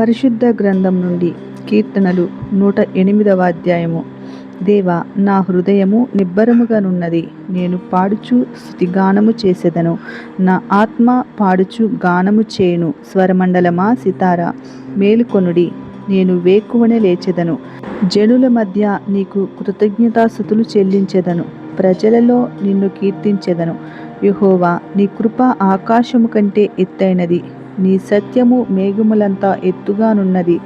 పరిశుద్ధ గ్రంథం నుండి కీర్తనలు నూట ఎనిమిదవ అధ్యాయము. దేవ నా హృదయము నిబ్బరముగానున్నది. నేను పాడుచు స్థుతిగానము చేసేదను. నా ఆత్మ పాడుచు గానము చేయును. స్వరమండలమా సితార? మేలుకొనుడి. నేను వేకువనే లేచెదను. జనుల మధ్య నీకు కృతజ్ఞతాస్థుతులు చెల్లించెదను. ప్రజలలో నిన్ను కీర్తించెదను. యుహోవా నీ కృప ఆకాశము కంటే ఎత్తైనది. నీ సత్యము మేఘములంతా ఎత్తుగానున్నది.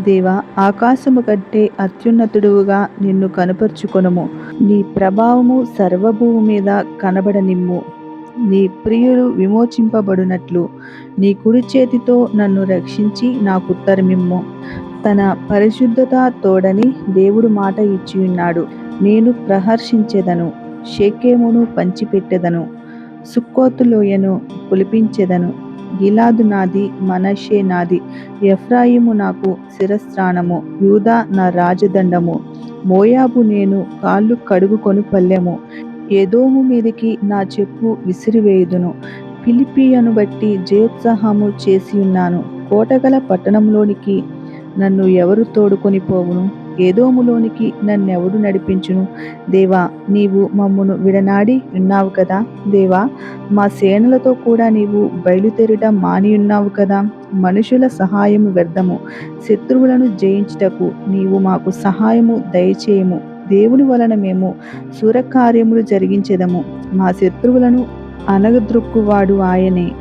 దేవా ఆకాశము కంటే అత్యున్నతుడుగా నిన్ను కనపరుచుకొనుము. నీ ప్రభావము సర్వభూమి మీద కనబడనిమ్ము. నీ ప్రియులు విమోచింపబడినట్లు నీ కుడి చేతితో నన్ను రక్షించి నాకు ఉత్తరమిమ్ము. తన పరిశుద్ధత తోడని దేవుడు మాట ఇచ్చి ఉన్నాడు నేను ప్రహర్షించెదను షేకేమును పంచిపెట్టెదను సుక్కోతు లోయను పులిపించెదను గిలాదు నాది మనషే నాది. ఎఫ్రాయిము నాకు శిరస్త్రాణము యూదా నా రాజదండము. మోయాబు నేను కాళ్ళు కడుగుకొని పల్లెము. ఏదోము మీదికి నా చెప్పు విసిరివేయుదును. పిలిపియను బట్టి జయోత్సాహము చేసి ఉన్నాను కోటగల పట్టణంలోనికి నన్ను ఎవరు తోడుకొని పోవును? ఏదోములోనికి నన్నెవడు నడిపించును? దేవా నీవు మమ్మను విడనాడి ఉన్నావు కదా? దేవా మా సేనలతో కూడా నీవు బయలుదేరడం మాని ఉన్నావు కదా? మనుషుల సహాయము వ్యర్థము. శత్రువులను జయించుటకు నీవు మాకు సహాయము దయచేయము. దేవుని వలన మేము సూరకార్యములు జరిగించెదము. మా శత్రువులను అనగద్రొక్కువాడు ఆయనే.